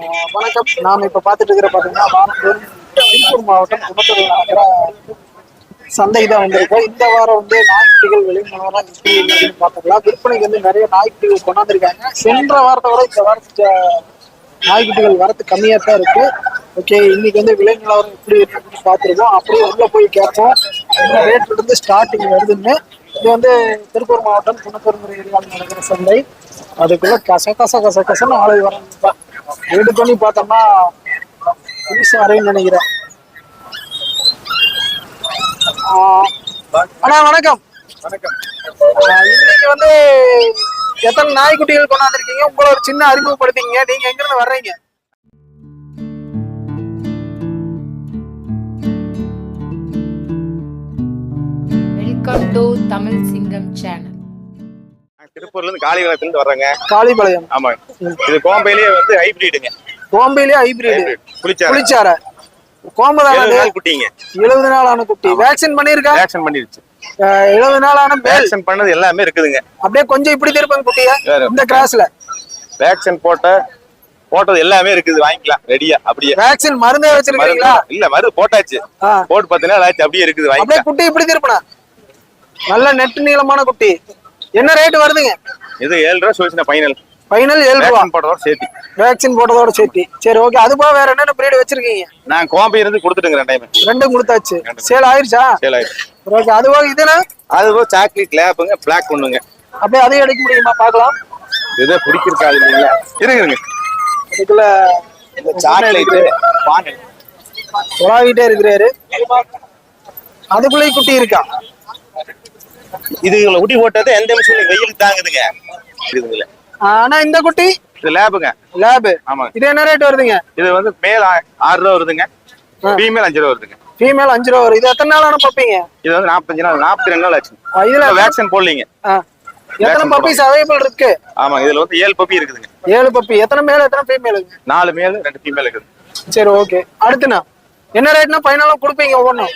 வணக்கம். நாம் இப்ப பார்த்துட்டு இருக்கிற பாத்தீங்கன்னா திருப்பூர் மாவட்டம் குணத்தூர் நடக்கிற சந்தை தான் வந்திருக்கோம். இந்த வாரம் வந்து நாய்க்குட்டிகள் விளைநிலவரம் எப்படி இருக்குன்னு பார்த்துக்கலாம். விற்பனைக்கு வந்து நிறைய நாய்க்குட்டிகள் கொண்டாந்துருக்காங்க. சென்ற வாரத்தை விட இந்த வாரத்துக்கு நாய்க்குட்டிகள் வரத்து கம்மியாக தான் இருக்கு. ஓகே இன்னைக்கு வந்து விலை நிலவரம் எப்படி இருக்குன்னு பார்த்துருக்கோம். அப்படியே உள்ள போய் கேட்போம். என்ன ரேட்ல இருந்து ஸ்டார்டிங் வருதுன்னு. இது வந்து திருப்பூர் மாவட்டம் குணத்தூர் ஏரியாவில் நடக்கிற சந்தை. அதுக்குள்ள கச கச கச கசன்னு ஆளு வரணும். ரெண்டு பண்ணி பார்த்தோம்னா புதுசு அறைன்னு நினைக்கிறேன். அண்ணா வணக்கம். வணக்கம். இன்னைக்கு வந்து எத்தனை நாய்க்குட்டிகள் கொண்டாந்துருக்கீங்க? உங்களை ஒரு சின்ன அறிமுகப்படுத்திங்க நீங்க எங்க இருந்து வர்றீங்க? வெல்கம் டு தமிழ் சிங்கம் சேனல் திருப்பூர்ல இருந்து காளிகளத்துல இருந்து வர்றேங்க. காளிபாளையம் ஆமாங்க இது கோம்பையிலேயே வந்து ஹைபிரிடுங்க. கோம்பையிலே ஹைபிரிட். புளிச்சாரு புளிச்சார நாள் குட்டிங்க. எழுபது நாள் ஆன குட்டி வேக்சின் பண்ணிருக்கா வேக்சின் பண்ணிருச்சு. எழுபது நாள் ஆன வேக்சின் பண்ணது எல்லாமே இருக்குதுங்க. அப்படியே கொஞ்சம் இப்படி திருப்பங்க குட்டிய. இந்த கிராஸ்ல. வேக்சின் போட்ட போட்டது எல்லாமே இருக்குது. வாங்கிக்கலாம். ரெடியா. அப்படியே. வேக்சின் மருந்தே வச்சிருக்கீங்களா இல்ல மருந்து போட்டாச்சு. போட்டு பத்து நாள் ஆச்சு. அப்படியே இருக்குது. வாங்கிக்கலாம். குட்டி இப்படி திருப்பினா. நல்ல நெட்டு நீளமான குட்டி. என்ன ரேட் வருதுங்க? இது ஏழு ரூபா சொல்லிச்சு ஃபைனல் ஃபைனல் ஏழு ரூபா போட்டதோட சேர்த்து. வேக்சின் போட்டதோட சேர்த்து. சரி ஓகே அது போக வேற என்னென்ன பிரீடு வச்சிருக்கீங்க? நான் கோம்பை இருந்து கொடுத்துட்டுங்க டைம் ரெண்டும் கொடுத்தாச்சு. சேல் ஆயிருச்சா? சேல் ஆயிடுச்சு. ஓகே அது போக இதுனா அது போக சாக்லேட் லேப்புங்க பிளாக் ஒண்ணுங்க. அப்படியே அதையும் எடுக்க முடியுமா? பார்க்கலாம். இது பிடிச்சிருக்காது இல்லைங்களா? இருக்குதுங்க இதுக்குள்ள சாக்லேட் பான் உலாவிட்டே இருக்கிறாரு. அதுக்குள்ளேயும் குட்டி இருக்கா? இது ஊட்டி போட்டது எந்த நிமிஷம் வெயில் தாங்குதுங்க. இதுங்கள ஆனா இந்த குட்டி இது லேபுங்க. லேபு. ஆமாங்க இது என்ன ரேட் வருதுங்க? இது வந்து மேல் ஆறு ரூபா வருதுங்க. ஃபீமேல் அஞ்சு ரூபா வருதுங்க. ஃபீமேல் அஞ்சு ரூபா வரும். இது எத்தனை நாள் ஆன பப்பீங்க இது வந்து நாற்பத்தஞ்சு நாள் நாற்பத்தி ரெண்டு நாள் ஆச்சு. இதுல வேக்சின் போடலீங்க. எத்தனை பப்பீஸ் அவைலபிள் இருக்கு? ஆமாங்க இதுல வந்து ஏழு பப்பி இருக்குதுங்க. ஏழு பப்பி எத்தனை மேல் எத்தனை ஃபீமேல் நாலு மேல் ரெண்டு ஃபீமேல் இருக்குது. சரி ஓகே அடுத்துண்ணா என்ன ரேட்னா ஃபைனலாக கொடுப்பீங்க ஒவ்வொன்றும்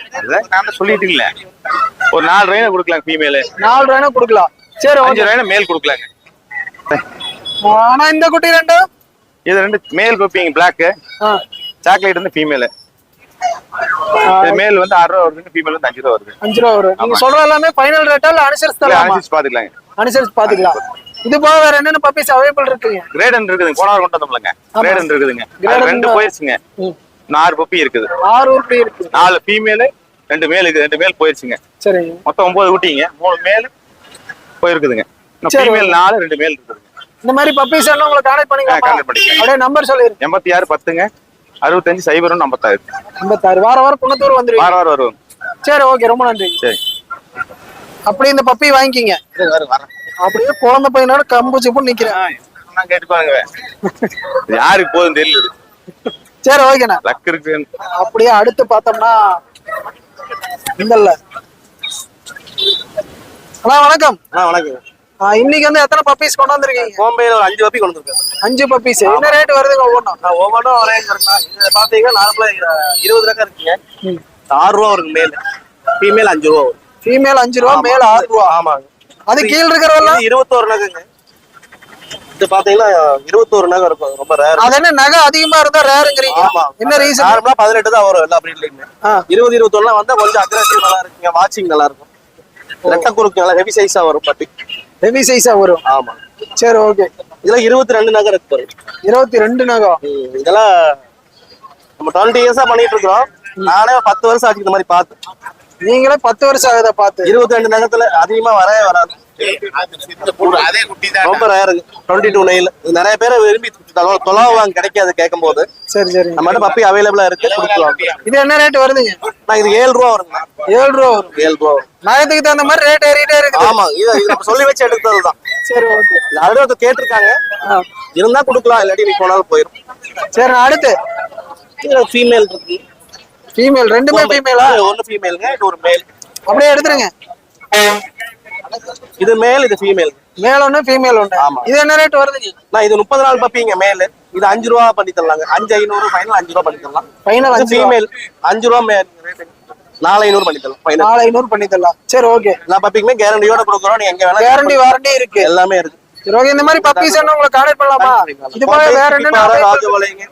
நான் சொல்லிட்டு இல்ல ஒரு நாலு ரூபாய் கொடுக்கலாம் ஃபீமேல் நாலு ரூபாய்னா கொடுக்கலாம். சரி அஞ்சு ரூபாய் மேல் கொடுக்கலாங்க. ஆனா இந்த குட்டி ரெண்டு? இது ரெண்டு மேல் பப்பிங்க பிளாக் சாக்லேட் வந்து ஃபீமேல் மேல் வந்து ஆறு ரூபா வருதுங்க ஃபீமேல் வந்து அஞ்சு ரூபா வருது. அஞ்சு ரூபா வரும். நீங்க சொல்ற எல்லாமே ஃபைனல் ரேட்டா இல்ல அனுசரிச்சு அனுசரிச்சு பாத்துக்கலாங்க. அனுசரிச்சு பாத்துக்கலாம். இது போக வேற என்னென்ன பப்பீஸ் அவைலபிள் இருக்குங்க? கிரேடன் இருக்குதுங்க போன வாரம் கொண்டு வந்தோம்லங்க. கிரேடன் இருக்குதுங்க. ரெண்டு. போயிருச்சுங்க. ஆறு பப்பி இருக்குது. ஆறு உருப்படி இருக்கு நாலு ஃபீமேலு ரெண்டு மேல் இருக்குது ரெண்டு மேல் போயிருச்சுங்க. சரிங்க. மொத்தம் ஒன்பது ஊட்டிங்க. மூணு மேல் போயிருக்குதுங்க. ஃபீமேல் நாலு ரெண்டு மேல் இருக்குதுங்க. இந்த மாதிரி பப்பீஸ் எல்லாம் உங்களை கான்டாக்ட் பண்ணிக்கலாம்? contact பண்ணிக்கலாம். அப்படியே நம்பர் சொல்லிருங்க எண்பத்தி ஆறு பத்துங்க. அறுபத்தஞ்சு சைபர் ஐம்பத்தாறு. ஐம்பத்தாறு வார வாரம் குணத்தூர் வந்துருவீங்க. வாரம் வாரம் வருவோம். சரி ஓகே. ரொம்ப நன்றி சரி. அப்படியே இந்த பப்பி வாங்கிக்கிங்க. அப்படியே குழந்தை பையனோட கம்பு சிப்பு நிக்கிறேன். நான் கேட்டுப்பாங்க யாருக்கு போதும் தெரியல. சரி ஓகேண்ணா. லக் இருக்கு அப்படியே அடுத்து பார்த்தோம்னா இந்தல்ல அண்ணா வணக்கம். அண்ணா வணக்கம். இன்னைக்கு வந்து எத்தனை பப்பீஸ் கொண்டு வந்திருக்கீங்க கோம்பையில் ஒரு அஞ்சு வப்பி கொண்டு வந்திருக்கேன் அஞ்சு பப்பீஸ் என்ன ரேட் வருதுங்க ஒவ்வொன்றும்? ஒவ்வொன்றும் ஒரே இது பார்த்தீங்கன்னா நார்மலா இருபது ரூபா இருக்குங்க. ஆறு ரூபா வரும் மேல். ஃபீமேல் அஞ்சு ரூபா வரும். ஃபீமேல் அஞ்சு ரூபா மேல் ஆறு ரூபா. ஆமாங்க. அது கீழ இருக்கிறவெல்லாம் இது இருபத்தோரு நகைங்க இது பார்த்தீங்கன்னா இருபத்தோரு நகை இருக்கும். ரொம்ப ரேர் அது என்ன நகை அதிகமா இருந்தா ரேருங்கிறீங்க ஆமா. என்ன ரீசன் நார்மலா பதினெட்டு தான் வரும் எல்லா பிரீட்லயுமே. இருபது இருபத்தொன்னுலாம் வந்தா கொஞ்சம் அக்ரஸிவ் நல்லா இருக்குங்க வாட்சிங் நல்லா இருக்கும். ரெட்டை குறுக்கு நல்லா ஹெவி சைஸா வரும் பட்டி. ஹெவி சைஸா வரும். ஆமா. சரி ஓகே இதெல்லாம் இருபத்தி ரெண்டு நகை இருக்கு இருபத்தி ரெண்டு நகம் ம், இதெல்லாம் நம்ம டுவெண்ட்டி இயர்ஸா பண்ணிட்டு இருக்கோம் நானே பத்து வருஷம் ஆச்சு இந்த மாதிரி பார்த்து. நீங்களே பத்து வருஷம் ஆகுதா பார்த்து? இருபத்தி ரெண்டு நகத்துல அதிகமா வரவே வராது. ரொம்ப ரேரு டுவெண்ட்டி டூ நெயில் நிறைய பேரை விரும்பி தொலை- தொலைவாங்க கிடைக்காது கேட்கும் போது சரி. சரி நம்மகிட்ட பப்பி அவைலபிளா இருக்கு கொடுக்கலாம் இது என்ன ரேட் வருதுங்க? நான் இது ஏழு ரூபா வருங்க. ஏழு ரூபா வரும். ஏழு ரூபா வரும். நகத்துக்கு தகுந்த மாதிரி ரேட் ஏறிட்டே இருக்குது. ஆமா இது நம்ம சொல்லி வச்சு எடுத்தது தான் சரி ஓகே. ஆல்ரெடி ஒருத்தர் கேட்டிருக்காங்க. இருந்தா கொடுக்கலாம் இல்லாட்டி நீ போனாலும் போயிடும் சரி நான் அடுத்து. ஃபீமேல் இருக்கு. ஃபீமேல் ரெண்டுமே ஃபீமேலா இது ஒண்ணு ஃபீமேலுங்க இது ஒரு மேல் அப்படியே எடுத்துருங்க. இது மேல் இது ஃபீமேல் மேல் ஒண்ணு ஃபீமேல் ஒண்ணு. ஆமா. இது என்ன ரேட் வருதுங்க நான் இது முப்பது நாள் பப்பிங்க மேல் இது அஞ்சு ரூபா பண்ணி தரலாங்க. அஞ்சு ஐநூறு ஃபைனல் அஞ்சு ரூபா பண்ணி தரலாம். ஃபைனல் அஞ்சு. ஃபீமேல் அஞ்சு ரூபா மேல் நாலு ஐநூறு பண்ணி தரலாம் ஃபைனல் நாலு ஐநூறு பண்ணி தரலாம். சரி ஓகே எல்லா பப்பிக்குமே கேரண்டியோட கொடுக்குறோம். நீங்க எங்க வேணா கேரண்டி வாரண்டி இருக்கு. எல்லாமே இருக்கு. சரி ஓகே இந்த மாதிரி பப்பீஸ் என்ன உங்களை கான்டாக்ட் பண்ணலாமா? இது போல வேற என்ன ராஜபாளையங்க.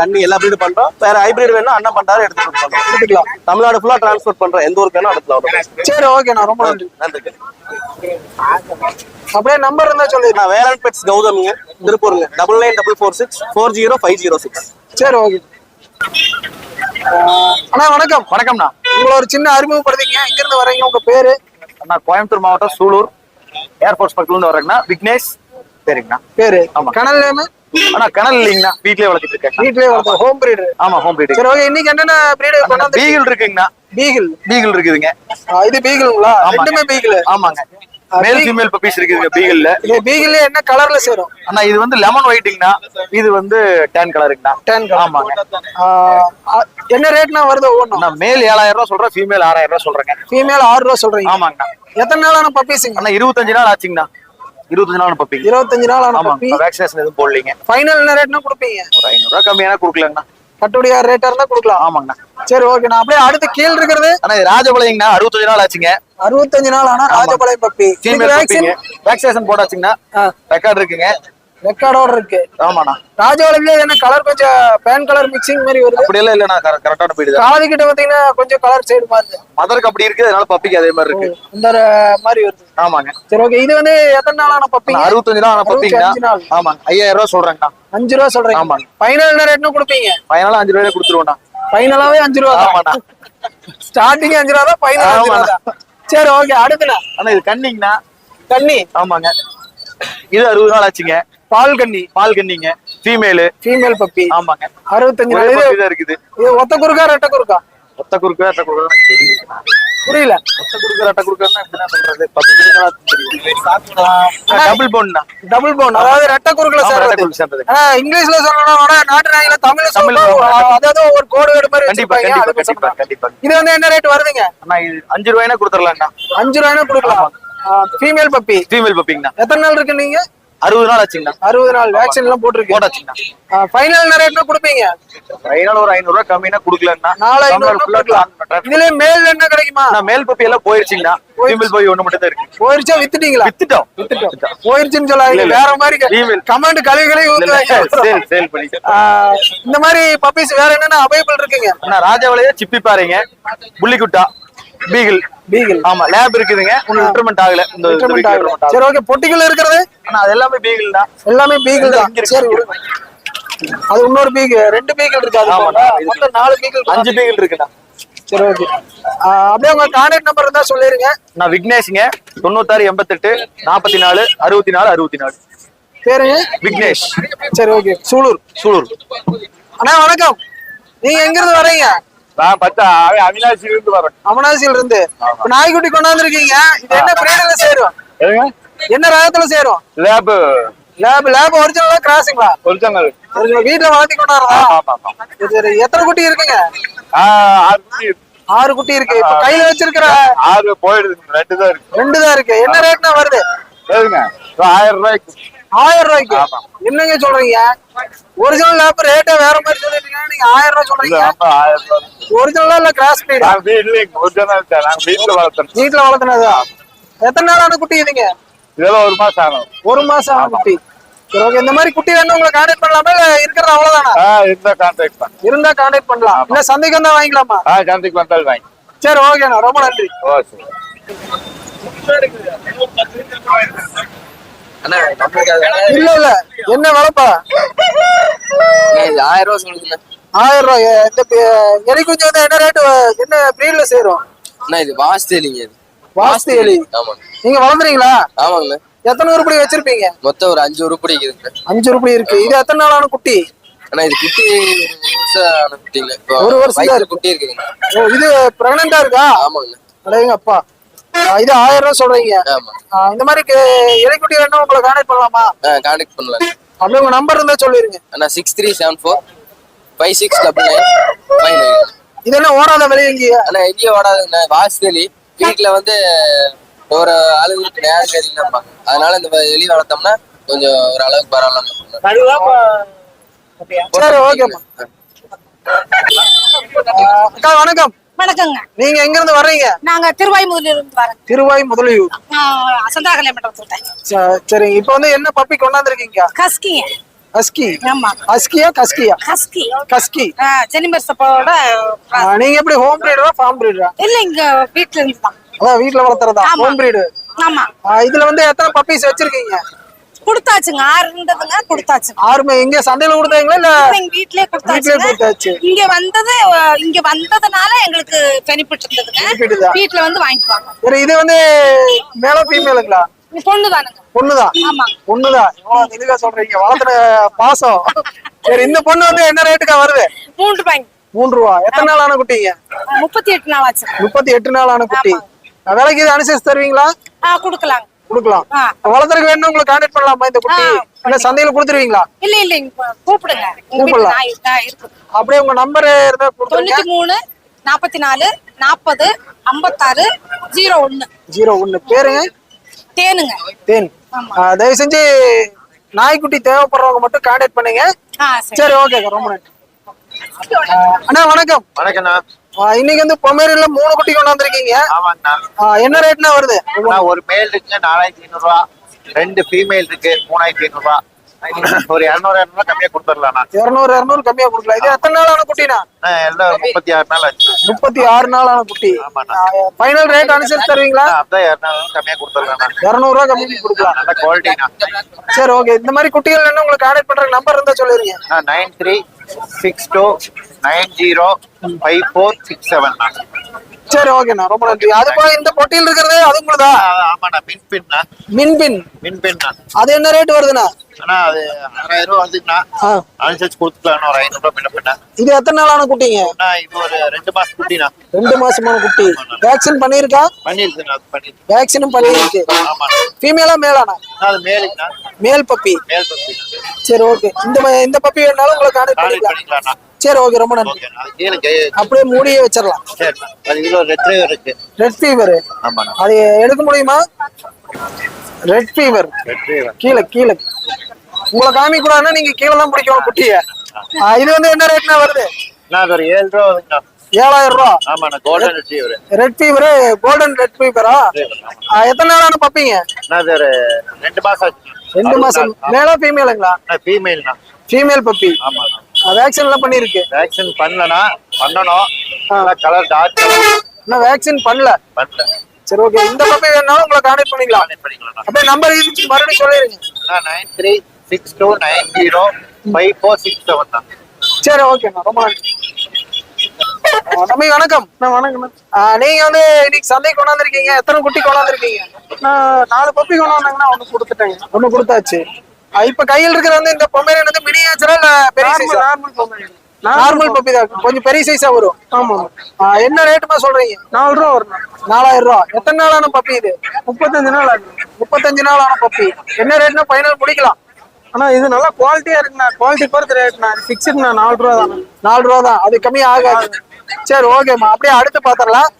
கண்ணி எல்லா பிரீடு பண்றோம். வேற ஹைபிரிட் வேணும் அண்ணன் பண்றாரு எடுத்து கொடுப்போம் எடுத்துக்கலாம். தமிழ்நாடு ஃபுல்லா டிரான்ஸ்போர்ட் பண்றோம். எந்த ஊருக்கு வேணும் எடுத்துக்கலாம். சரி ஓகேண்ணா ரொம்ப நன்றி. நன்றி அப்படியே நம்பர் இருந்தா சொல்லிடுறேன் நான் வேலன் பெட்ஸ் கௌதமிங்க திருப்பூருங்க. Double nine double four six four zero five zero six சரி ஓகே அண்ணா வணக்கம். வணக்கம்ண்ணா. உங்களை ஒரு சின்ன அறிமுகப்படுத்திங்க எங்க இருந்து வரீங்க உங்க பேரு? நான் கோயம்புத்தூர் மாவட்டம் சூலூர். ஏர்போர்ட்ஸ் பக்கத்துல இருந்து வர்றேங்கண்ணா. விக்னேஷ். சரிங்கண்ணா பேரு. ஆமா. கனல் நேம்? ஆனா கிணல் இல்லைங்கண்ணா. வீட்லயே வளர்த்துட்டு இருக்கேன். வீட்லயே வளர்த்த ஹோம் பிரீடு ஆமா ஹோம் பிரீடு சரி ஓகே இன்னைக்கு என்னென்ன பிரீடு கொண்டாந்து பீகிள் இருக்குங்கண்ணா. பீகிள் பீகிள் இருக்குதுங்க. இது பீகிளுங்களா. ரெண்டுமே பீகிள் ஆமாங்க. மேல் ஃபீமேல் பப்பீஸ் இருக்குதுங்க பீகிள்ல இது என்ன கலர்ல சேரும்? அண்ணா இது வந்து லெமன் ஒயிட்டுங்கண்ணா இது வந்து டேன் கலருங்கண்ணா டென் கலர் ஆமாங்க. என்ன ரேட்னா வருது ஒவ்வொன்றும்? மேல் ஏழாயிரம் ரூபாய் சொல்றேன் ஃபீமேல் ஆறாயிரம் ரூபாய் சொல்றேங்க. ஃபீமேல் ஆறு ரூபா சொல்றீங்க. ஆமாங்கண்ணா. எத்தனை நாளான பப்பீஸுங்க அண்ணா இருபத்தஞ்சு நாள் ஆச்சுங்கண்ணா. இருபத்தஞ்சு நாள் பப்பீங்க இருபத்தஞ்சு நாள் ஆன ஆமாங்க வேக்சினேஷன் எதுவும் போடலீங்க. ஃபைனல் என்ன ரேட்னா கொடுப்பீங்க? ஒரு ஐநூறு ரூபாய் கம்மியான கொடுக்கலங்கண்ணா. கட்டுப்படியா ரேட்டா இருந்தா கொடுக்கலாம். ஆமாங்கண்ணா. சரி ஓகே நான் அப்படியே அடுத்து கீழ் இருக்கிறது. அண்ணா இது ராஜபாளையங்கண்ணா அறுபத்தஞ்சு நாள் ஆச்சுங்க. அறுபத்தஞ்சு நாள் ஆனா ராஜபாளையம் பப்பி வேக்சினேஷன் போட்டாச்சுங்கண்ணா. ரெக்கார்ட் இருக்குங்க. ரெக்கார்டோட இருக்கு. ஆமாண்ணா. ராஜபாளையம்ல என்ன கலர் கொஞ்சம் பேன் கலர் மிக்சிங் மாதிரி வருது? அப்படியெல்லாம் இல்லைண்ணா கரெக்டான போயிடுது காது கிட்ட பாத்தீங்கன்னா கொஞ்சம் கலர் சைடு மாறுது மதருக்கு அப்படி இருக்கு அதனால பப்பிக்கு அதே மாதிரி இருக்கு. இந்த மாதிரி வருது. ஆமாங்க. சரி ஓகே இது வந்து எத்தனை நாளான அறுபத்தஞ்சு நாள் ஆன பப்பிங்கண்ணா அறுபத்தஞ்சு நாள். ஆமாங்க. ஐயாயிரம் ரூபாய் சொல்றேங்கண்ணா. அஞ்சு ரூபா சொல்றீங்க. ஆமாங்க. ஃபைனல் என்ன ரேட்னு கொடுப்பீங்க? ஃபைனலா அஞ்சு ரூபாயில கொடுத்துருவோண்ணா. ஃபைனலாவே அஞ்சு ரூபா ஆமாண்ணா. ஸ்டார்டிங் அஞ்சு ரூபா தான் ஃபைனல் அஞ்சு ரூபா சரி ஓகே அடுத்துண்ணா அண்ணா இது கண்ணிங்கண்ணா கன்னி. ஆமாங்க. இது அறுபது நாள் ஆச்சுங்க. பால் கன்னி பால் கண்ணிங்க ஃபீமேலு ஃபீமேல் பப்பி ஆமாங்க. அறுபத்தஞ்சு நாள் தான் இருக்குது. இது ஒத்த குறுக்கா ரெட்ட குறுக்கா? ஒத்த குறுக்கு ரெட்ட குறுக்கு புரியல. ஒத்த குறுக்கு ரெட்ட குறுக்குன்னா எப்படின்னா சொல்றது. பப்பி தெரியும் டபுள் போன்னா டபுள் போன் அதாவது ரெட்ட குறுக்குல சேர்றது. இங்கிலீஷ்ல சொல்லணும்னா நாட்டு நாயில தமிழ்ல தமிழ்ல சொல்லணும் அதாவது ஒரு கோடு வேடு மாதிரி கண்டிப்பா கண்டிப்பா. கண்டிப்பா இது வந்து என்ன ரேட் வருதுங்க? அண்ணா இது அஞ்சு ரூபாய்னா கொடுத்துடலாம்ண்ணா. அஞ்சு ரூபாய்னா கொடுக்கலாம். ஃபீமேல் பப்பி ஃபீமேல் பப்பிங்கண்ணா எத்தனை நாள் இருக்கு நீங்க? அறுபது நாள் ஆச்சுங்கண்ணா. அறுபது நாள் வேக்சின் எல்லாம் போட்டிருக்கு போட்டாச்சுங்கண்ணா. ஃபைனல் ரேட்னா கொடுப்பீங்க? ஃபைனல் ஒரு ஐநூறு ரூபாய் கம்மினா கொடுக்கலங்கண்ணா. நாலு ஐநூறு. இதுல மேல் என்ன கிடைக்குமா? அண்ணா, மேல் பப்பி எல்லாம் போயிருச்சுங்கண்ணா. ஃபீமேல் போய் ஒண்ணு மட்டும் தான் இருக்கு. போயிருச்சா வித்துட்டீங்களா? வித்துட்டோம். வித்துட்டோம். போயிருச்சுன்னு சொல்லாதீங்க. வேற மாதிரி Female. கமெண்ட் கழுவி கழுவி ஊத்துவாங்க சேல் சேல் ஆஹ் இந்த மாதிரி பப்பீஸ் வேற என்னென்ன அவைபிள் இருக்குங்க? அண்ணா ராஜாவிலேயே சிப்பி பாருங்க. புள்ளிக்குட்டா. பீகிள் பீகிள் ஆமா லேப் இருக்குதுங்க. ஒன்னும் இன்டர்மெண்ட் ஆகல. இந்த week ஆகல. சரி ஓகே பொட்டிக்குள்ள இருக்கிறது? அண்ணா அது எல்லாமே பீகிள் தான். எல்லாமே பீகிள் தான். சரி. அது இன்னொரு பீக் ரெண்டு பீகிள் இருக்கு அது மொத்தம் நாலு பீகிள் அஞ்சு பீகிள் இருக்குண்ணா சரி ஓகே அப்படியே உங்க கான்டாக்ட் நம்பர் இருந்தா சொல்லிருங்க. நான் விக்னேஷ்ங்க. தொண்ணூத்தாறு எண்பத்தெட்டு நாற்பத்தி நாலு அறுபத்தி நாலு அறுபத்தி நாலு பேருங்க? விக்னேஷ். சரி ஓகே சூலூர். சூலூர். அண்ணா வணக்கம். நீங்க எங்க இருந்து வரீங்க? நான் அவினாசில இருந்து வரேன் அமனாசியில இருந்து நாய்க்குட்டி கொண்டாந்துருக்கீங்க. இது என்ன பிரீடுல சேரும்? என்ன ரகத்துல சேரும்? லேப் லேப் லேப் ஒரிஜினலா கிராசிங்களா ஒரிஜினல் வீட்டுல வளர்த்தி சரி எத்தனை குட்டி இருக்குங்க? ஆறு ஆறு குட்டி இருக்கு. இப்ப கையில வச்சிருக்கிற ஆறு போயிடுது ரெண்டு தான் இருக்கு. ரெண்டு தான் இருக்கு. என்ன ரேட்னா வருது? ஆயிரம் ரூபாய்க்கு. ஆயிரம் ரூபாய்க்கு. என்னங்க சொல்றீங்க? ஒரிஜினல் லேப் ரேட்டே வேற மாதிரி சொல்லிட்டீங்க. நீங்க ஆயிரம் ரூபாய் சொல்றீங்க. ஒரிஜினலா இல்ல கிராஸ் நாங்க வீட்லயும் ஒரிஜினல் சார் நாங்க வீட்டுல வளர்த்தோம் வீட்டுல வளர்த்துனதா? எத்தனை நாளான குட்டி இதுங்க? இதெல்லாம் ஒரு மாசம் ஆகும் ஒரு மாசம் ஆன குட்டி. ஓகே இந்த மாதிரி குட்டி வேணும் உங்களை கான்டாக்ட் பண்ணலாமா? இல்ல இருக்கிறது அவ்வளவுதானா? இருந்தா கான்டாக்ட் பண்ண. இருந்தா கான்டாக்ட் பண்ணலாம். இல்ல சந்தைக்கு வந்தா வாங்கிக்கலாமா? ஆ சந்தைக்கு வந்தாலும் வாங்கி சரி ஓகேண்ணா ரொம்ப நன்றி. ஓ சரி. இல்ல இல்ல. என்ன விலைப்பா ஆயிரம் ரூபா சொல்லுங்கண்ணா ஆயிரம் ரூபாய் இந்த எலி குஞ்சு வந்து என்ன ரேட் என்ன பிரீட்ல சேரும்? அண்ணா இது வாஸ்து இல்லைங்க இது. வாஸ்து எலி. ஆமாங்க நீங்க வளர்ந்துறீங்களா? ஆமாங்கண்ணா. எத்தனை உருப்படி வச்சிருப்பீங்க? மொத்தம் ஒரு அஞ்சு உருப்படி இருக்குதுங்க அஞ்சு உருப்படி இருக்கு. இது எத்தனை நாளான குட்டி? அண்ணா இது குட்டி ஒரு வருஷம் இருக்கு. குட்டி இருக்குதுங்க ஓ இது பிரெக்னண்டா இருக்கா? ஆமாங்கண்ணா. அடையங்க அப்பா இது ஆயிரம் ரூபாய் சொல்றீங்க. இந்த மாதிரி எலிக்குட்டி வேணும் உங்களை கான்டாக்ட் பண்ணலாமா? கான்டாக்ட் பண்ணலாம். அப்படியே உங்க நம்பர் இருந்தா சொல்லிருங்க. அண்ணா six three seven four five six double nine five nine இது என்ன ஓடாத இங்கேயே அண்ணா எங்கேயும் ஓடாதுங்கண்ணா வாஸ்தலி வீட்டுல வந்து ஒரு ஆளுங்களுக்கு நேரம் கேட்டீங்கன்னா அதனால இந்த எலி வளர்த்தோம்னா கொஞ்சம் ஒரு அளவுக்கு பரவாயில்லாம சரி ஓகேம்மா. அக்கா வணக்கம். வணக்கங்க. நீங்க எங்க இருந்து வர்றீங்க? நாங்க திருவாய்மூர்ல இருந்து வரோம். திருவாய் முதலியூர் சந்தாகலை மண்டபத்துக்கிட்ட ச- சரிங்க. இப்போ வந்து என்ன பப்பி கொண்டாந்துருக்கீங்க? கஸ்கிங்க. ஹஸ்கி ஆமா. ஹஸ்கியா கஸ்கியா? கஸ்கி. கஸ்கி. ஜெனிபர் சப்போட ஆ, நீங்க எப்படி ஹோம் பிரீடரா ஃபார்ம் பிரீடரா இல்ல இங்க வீட்ல இருந்து தான் அதான் வீட்ல வளர்த்துறதா. ஹோம் பிரீடு ஆமா. இதுல வந்து எத்தனை பப்பீஸ் வச்சிருக்கீங்க? கொடுத்தாச்சுங்க. ஆறு இருந்ததுங்க கொடுத்தாச்சுங்க ஆறுமே இங்க சந்தையில கொடுத்தாங்களா இல்ல எங்க வீட்லயே கொடுத்தாச்சு. இங்க வந்தது இங்க வந்ததுனால எங்களுக்கு பெனிஃபிட் இருந்ததுங்க. வீட்ல வந்து வாங்கிக்குவாங்க. இது வந்து மேல ஃபீமேலுங்களா பொண்ணுதானுங்க. பொண்ணுதான் ஆமா பொண்ணுதான் எவ்வளவு தெளிவா சொல்றீங்க. வளர்த்துன பாசம். சரி இந்த பொண்ணு வந்து என்ன ரேட்டுக்கா வருது? மூன்று ரூபாய்ங்க. மூன்று ரூபா. எத்தனை நாள் ஆன குட்டிங்க? முப்பத்தி எட்டு நாள் ஆச்சு முப்பத்தி எட்டு நாள் ஆன குட்டி. விலைக்கு இது அனுசரிச்சு தருவீங்களா? ஆ கொடுக்கலாங்க. கொடுக்கலாம். ஆ. வளர்த்துறதுக்கு வேணும் உங்களுக்கு கான்டாக்ட் பண்ணலாமா இந்த குட்டி? இல்ல சந்தையில கொடுத்துருவீங்களா? இல்ல இல்ல கூப்பிடுங்க. கூப்பிடலாம். அப்படியே உங்க நம்பர் இருந்தா தொண்ணூத்தி மூணு நாற்பத்தி நாலு நாற்பது ஐம்பத்தாறு ஜீரோ ஒண்ணு ஜீரோ ஒண்ணு பேருங்க? தேனுங்க. தேன். தயவு செஞ்சு நாய்க்குட்டி தேவைப்படுறவங்க மட்டும் கான்டாக்ட் பண்ணுங்க. சரி. ஓகே ரொம்ப நன்றி. அண்ணா வணக்கம். வணக்கண்ணா ஆ, இன்னைக்கு வந்து பொமேரியில மூணு குட்டி கொண்டாந்துருக்கீங்க. ஆமாங்கண்ணா ஆ, என்ன ரேட்னா வருது? ஒரு மேல் இருக்கு நாலாயிரத்தி ஐநூறு ரூபா ரெண்டு ஃபீமேல் இருக்கு மூணாயிரத்தி ஐநூறு ரூபா ஒரு இரநூறு இரநூறுவா கம்மியா கொடுத்துடலாண்ணா இருநூறு இருநூறு கம்மியா கொடுக்கலாம். இது எத்தனை நாள் ஆன குட்டினா முப்பத்தி ஆறு நாள் ஆச்சு. முப்பத்தி ஆறு நாள் ஆன குட்டி. ஃபைனல் ரேட் அனுசரிச்சு தருவீங்களா? அப்படியே இரநூறு கம்மியா கொடுத்துடலாண்ணா இருநூறு ரூபா கம்மி கொடுக்கலாம். நல்ல குவாலிட்டிண்ணா சரி ஓகே இந்த மாதிரி குட்டிகள் என்ன உங்களுக்கு கான்டாக்ட் பண்ற நம்பர் இருந்தா சொல்லிருங்க. Nine three six two nine zero five four six seven சரி ஓகேண்ணா ரொம்ப நன்றி. அது போல இந்த பொட்டியில் இருக்கிறது அது உங்களுதா? ஆமாண்ணா மின் பின்னா? மின் பின். மின் பின்னா. அது என்ன ரேட் வருதுண்ணா? அண்ணா அது ஆறாயிரம் ரூபா வந்துச்சுண்ணா. ஆ, அனுசரிச்சு கொடுத்துக்கலாம் ஒரு ஐநூறு ரூபா பின்ன பின்ன. இது எத்தனை நாள் ஆன குட்டிங்க? அண்ணா இது ஒரு ரெண்டு மாசம் குட்டிண்ணா. ரெண்டு மாசமான குட்டி. வேக்சின் பண்ணியிருக்கா? பண்ணிருக்குண்ணா அது பண்ணிருக்கு வேக்சினும் பண்ணியிருக்கு. ஆமா ஃபீமேலா மேலானா அண்ணா, அது மேலுங்கண்ணா மேல் பப்பி மேல் பப்பி சரி ஓகே இந்த இந்த பப்பி வேணாலும் உங்களை கான்டாக்ட் பண்ணிக்கலாம். சரி ஓகே ரொம்ப நன்றி. அப்படியே மூடியே வச்சிடலாம். ரெட் ஃபீவர் அது எடுக்க முடியுமா? ரெட் ஃபீவர் கீழே கீழே. உங்களை காமிக்க கூடாதுன்னா நீங்க கீழே தான் பிடிக்கணும் குட்டிய. இது வந்து என்ன ரேட்னா வருது? ஒரு ஏழு ரூபா ஏழாயிரம் ரூபா. ஆமாண்ணா golden retriever retriever golden red ஃபீவரா எத்தனை நாளான பப்பிங்க அது ஒரு ரெண்டு மாசம் ரெண்டு மாசம். மேலா ஃபீமேலுங்களா ஃபீமேல்ண்ணா ஃபீமேல் பப்பி ஆமாண்ணா வேக்சின் எல்லாம் பண்ணிருக்கு வேக்சின் பண்ணலண்ணா பண்ணணும். கலர் டார்க் இன்னும் வேக்சின் பண்ணல. பண்ணல. சரி ஓகே இந்த பப்பி வேணாலும் உங்களை கான்டாக்ட் பண்ணிக்கலாம். கான்டெக்ட் பண்ணிக்கலாம்ண்ணா அப்படியே நம்பர் மறுபடியும் சொல்லிடுங்க. அண்ணா nine three six two nine zero five four six seven தான். சரி ஓகேண்ணா ரொம்ப நன்றி. தம்பி வணக்கம். வணக்கம் நீங்க வந்து இன்னைக்கு சந்தைக்கு கொண்டாந்துருக்கீங்க. எத்தனை குட்டி கொண்டாந்துருக்கீங்க? நான் நாலு பப்பி கொண்டாந்தாங்கன்னா ஒண்ணு கொடுத்துட்டேங்க ஒண்ணு கொடுத்தாச்சு. இப்ப கையில் இருக்கிற வந்து இந்த பொம்மேரியன் வந்து மினியேச்சரா இல்ல பெரிய சைஸ் நார்மல் பப்பி தான். கொஞ்சம் பெரிய சைஸா வரும். ஆமா என்ன ரேட்டுமா சொல்றீங்க? நாலு ரூபா வரும் நாலாயிரம் ரூபா. எத்தனை நாளான பப்பி இது? முப்பத்தஞ்சு நாள் ஆகுது. முப்பத்தஞ்சு நாள் ஆன பப்பி என்ன ரேட்னா ஃபைனல் முடிக்கலாம் ஆனா இது நல்லா குவாலிட்டியா இருக்குண்ணா. குவாலிட்டி பொறுத்து ரேட்ண்ணா ஃபிக்ஸ்டுண்ணா நாலு ரூபா தான். நாலு ரூபா தான். அது கம்மி ஆகாது. சரி ஓகேம்மா அப்படியே அடுத்து பாத்திரலாம்.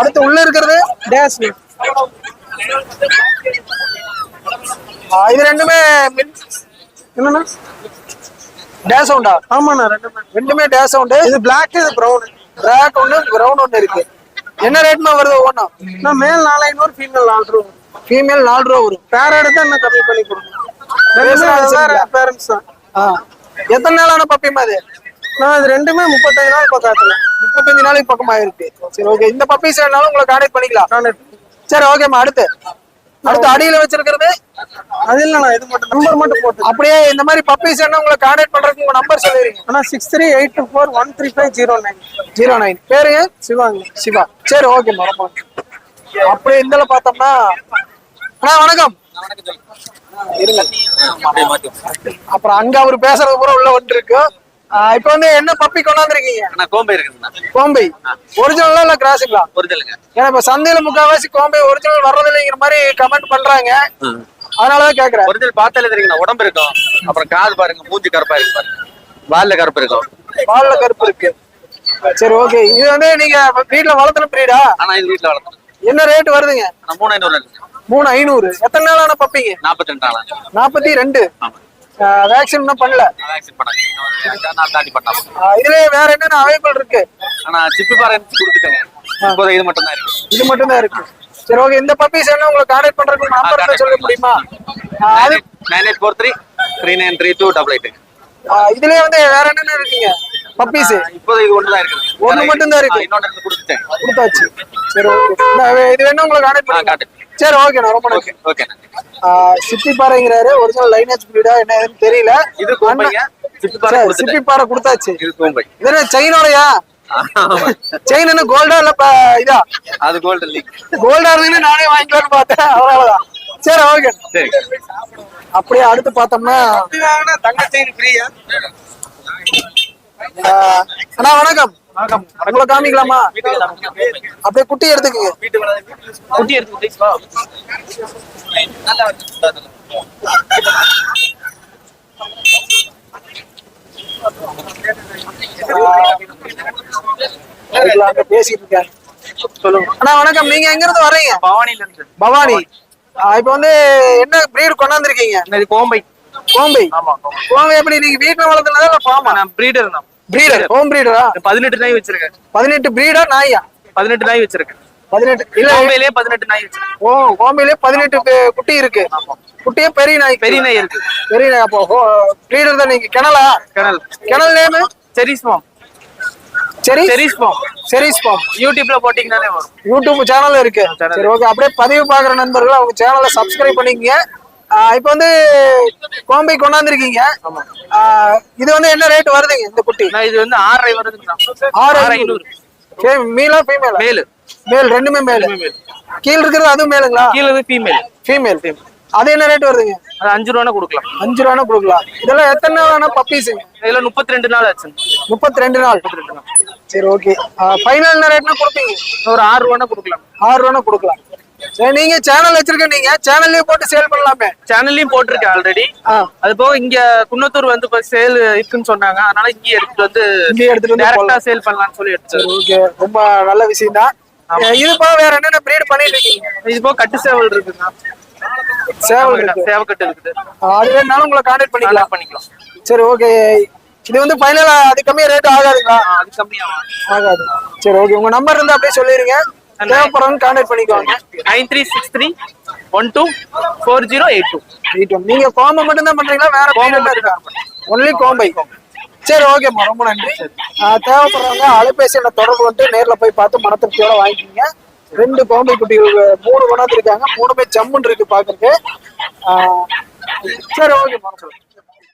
அடுத்து உள்ள இருக்கிறது? டேஸ் இது ரெண்டுமே என்னண்ணா? டேஸ் உண்டா ஆமாண்ணா ரெண்டுமே. ரெண்டுமே டேஸ் உண்டு இது பிளாக் இது ப்ரௌன் பிளாக் ஒன்று பிரவுன் ஒன்று இருக்கு. என்ன ரேட்மா வருது ஒவ்வொன்றா மேல் நாலு ஐநூறு ஃபீமேல் நாலு ரூபா. ஃபீமேல் நாலு ரூபா வரும். பேர் எடுத்தா இன்னும் கம்மி பண்ணி கொடுக்கணும் அனுசரிக்கல. பேரண்ட்ஸ் தான். ஆ. எத்தனை நாளான பப்பிமா அது நான் இது ரெண்டுமே முப்பத்தஞ்சு நாள் பக்காத்துல. முப்பத்தஞ்சு நாளைக்கு பக்கமா இருக்கு. சரி ஓகே இந்த பப்பீஸ் வேணாலும் உங்களை கான்டாக்ட் பண்ணிக்கலாம். சரி ஓகேம்மா அடுத்து. அடுத்து அடியில வச்சிருக்கிறது அது இல்லைண்ணா இது மட்டும் நம்பர் மட்டும் போட்டு. அப்படியே இந்த மாதிரி பப்பீஸ் வேணா உங்களை கான்டாக்ட் பண்றதுக்கு உங்க நம்பர் சொல்லிடுங்க. ஆனா six three eight two four one three five zero nine zero nine பேருங்க சிவாங்க சிவா. சரி ஓகே ரொம்ப அப்படியே பார்த்தோம்னா அண்ணா வணக்கம். அப்புறம் அங்க அவர் பேசுறது பூரா உள்ள வந்து இருக்கு இப்ப வந்து என்ன பப்பி கொண்டாந்துருக்கீங்க? கோம்பை இருக்குதுண்ணா கோம்பை. ஒரிஜினலா இல்ல கிராஸுங்களா ஒரிஜினலுங்க ஏன்னா இப்ப சந்தையில முக்காவாசி கோம்பை ஒரிஜினல் வர்றது இல்லைங்கிற மாதிரி கமெண்ட் பண்றாங்க. அதனாலதான் கேக்குறேன். ஒரிஜினல் பார்த்தாலே தெரியுங்கண்ணா உடம்பு இருக்கும். அப்புறம் காது பாருங்க மூஞ்சி கருப்பா இருக்கு பாருங்க. வால்ல கருப்பு இருக்கும். பால்ல கருப்பு இருக்கு. சரி ஓகே இது வந்து நீங்க வீட்டுல வளர்த்துன பிரீடா ஆனா இது வீட்டுல வளர்த்தோம். என்ன ரேட் வருதுங்க? மூணு ஐநூறு மூணு ஐநூறு. எத்தனை நாளான பப்பிங்க? நாற்பத்தி ரெண்டு நாளா. நாற்பத்தி ரெண்டு. வேக்சின் இன்னும் பண்ணல? வேக்சின் நாள் ஆஹ் இதுல வேற என்னென்ன அவைலபிள் இருக்கு? ஆனா சிப்பி பாறை கொடுத்துட்டேங்க. இது மட்டும் தான் இருக்கு. இது மட்டும் தான் இருக்கு. சரி ஓகே இந்த பப்பீஸ் என்ன உங்களை கான்டாக்ட் பண்றதுக்கு நம்பர் சொல்ல முடியுமா? அது nine eight four three three nine three two double eight. இதுலயே வந்து வேற என்னென்ன இருக்குங்க? பப்பீஸ் இப்போதை இது ஒன்று தான் இருக்குது. ஒண்ணு மட்டும் தான் இருக்கு. இன்னொன்று கொடுத்துட்டேன். கொடுத்தாச்சு. சரி ஓகே இது வேணும் உங்களை கான்டாக்ட் பண்ணுங்க. சரி ஓகே ரொம்ப நன்றி. ஓகே சிப்பி பாறைங்கிறாரு ஒரிஜினல் லைனேஜ் பிரீடா என்ன தெரியல. இது சிப்பி பாறை சிப்பி பாறை கொடுத்தாச்சு. இது கோம்பை. செயினோடயா செயின் என்ன கோல்டா இல்ல ப- இதா? அது கோல்டன் லீக் கோல்டா இருந்தீங்கன்னா நானே வாங்கிக்கலாம்னு பார்த்தேன். அவ்வளவுதான். சரி ஓகே சரி. அப்படியே அடுத்து பார்த்தோம்னா தங்க செயின் ஃப்ரீயா ஆ, அண்ணா வணக்கம். வணக்கம் உங்களை காமிக்கலாமா? அப்படியே குட்டி எடுத்துக்கங்க. குட்டி எடுத்து பேசிட்டு இருக்கேன் சொல்லுங்க. அண்ணா வணக்கம். நீங்க எங்க இருந்து வர்றீங்க? பவானில இருந்து பவானி இப்போ வந்து என்ன பிரீடு கொண்டாந்துருக்கீங்க? இது கோம்பை. கோம்பை. ஆமா கோம்பை. எப்படி? நீங்க வீட்டுல வளர்த்துனதா இல்ல ஃபார்மா நான் பிரீடர் தான் பிரீடர் ஹோம் பிரீடரா பதினெட்டு நாய் வச்சிருக்கேன். பதினெட்டு பிரீடா நாயா? பதினெட்டு நாய் வச்சிருக்கேன். பதினெட்டு. இல்ல கோம்பையிலே பதினெட்டு நாய் வச்சிருக்கேன். ஓ கோம்பையிலே பதினெட்டு குட்டி இருக்கு. குட்டியே பெரிய நாய் பெரிய நாய் இருக்கு. பெரிய நாய். அப்போ பிரீடர் தான் நீங்க. கிணலா கனல். கிணல் நேமு செரிஸ் ஃபார்ம் சரி செரிஸ்? ஃபார்ம் செரிஸ் ஃபார்ம் யூடியூப்ல போட்டீங்கன்னாலே வரும். யூடியூப் சேனல் இருக்கு. சரி ஓகே அப்படியே பதிவு பாக்குற நண்பர்கள் அவங்க சேனலை சப்ஸ்கிரைப் பண்ணிக்கங்க. இப்போ வந்து கோம்பை கொண்டாந்துருக்கீங்க. இது வந்து என்ன ரேட் வருதுங்க இந்த குட்டி? இது வந்து ஆறரை வருதுங்களா ஆறு ஐநூறு. மீலா ஃபீமேலா மேலு. மேல் ரெண்டுமே மேல். கீழ இருக்கிறது அதுவும் மேலுங்களா? கீழே வந்து ஃபீமேல் ஃபீமேல் அது என்ன ரேட் வருதுங்க? அது அஞ்சு ரூபா கொடுக்கலாம். அஞ்சு ரூபானா கொடுக்கலாம். இதெல்லாம் எத்தனை நாள் வேணா பப்பீஸுங்க இதுல முப்பத்தி ரெண்டு நாள் ஆச்சு. முப்பத்தி ரெண்டு நாள். சரி ஓகே ஃபைனல் என்ன ரேட்னா கொடுப்பீங்க? ஒரு ஆறு ரூபா கொடுக்கலாம். ஆறு ரூபானா கொடுக்கலாம். சரி நீங்க சேனல் வச்சிருக்க நீங்க சேனல்லயே போட்டு சேல் பண்ணலாமே. சேனல்லையும் போட்டிருக்கேன் ஆல்ரெடி அது போக இங்க குன்னத்தூர் வந்து இப்ப சேல் இருக்குன்னு சொன்னாங்க. அதனால இங்க எடுத்துட்டு வந்து இங்கே எடுத்துட்டு டேரக்டா. சேல் பண்ணலாம்னு சொல்லி எடுத்து ஓகே ரொம்ப நல்ல விஷயம் தான் இது போக வேற என்னென்ன பிரீட் பண்ணிட்டு இருக்கீங்க? இது போக கட்டு சேவல் இருக்குங்க. சேவல் சேவக்கட்டு இருக்குது. அது வேணாலும் உங்களை கான்டாக்ட் பண்ணிக்கலாம். பண்ணிக்கலாம். சரி ஓகே இது வந்து ஃபைனலா அது கம்மியா ரேட் ஆகாதுங்களா? அது கம்மியாகும் ஆகாது. சரி ஓகே உங்க நம்பர் இருந்தா அப்படியே சொல்லிருங்க. தேவைப்படுறவங்க கான்டாக்ட் பண்ணிக்கோங்க. Nine three six three one two four zero eight two. Right on. நீங்க கோம்பை மட்டும் தான் பண்றீங்களா? வேற கோம்பை இருக்கா? ஒன்லி கோம்பை சரி ஓகேம்மா ரொம்ப நன்றி. தேவைப்படுறவங்க அலைபேசி என்ன தொடர்பு கொண்டு நேர்ல போய் பார்த்து மனத்திருப்தியோட வாங்கிக்கிங்க. ரெண்டு பாம்பு குட்டிகள் மூணு கொண்டாந்து இருக்காங்க. மூணுமே ஜம்முன்னு இருக்கு பாக்குறதுக்கு சரி ஓகே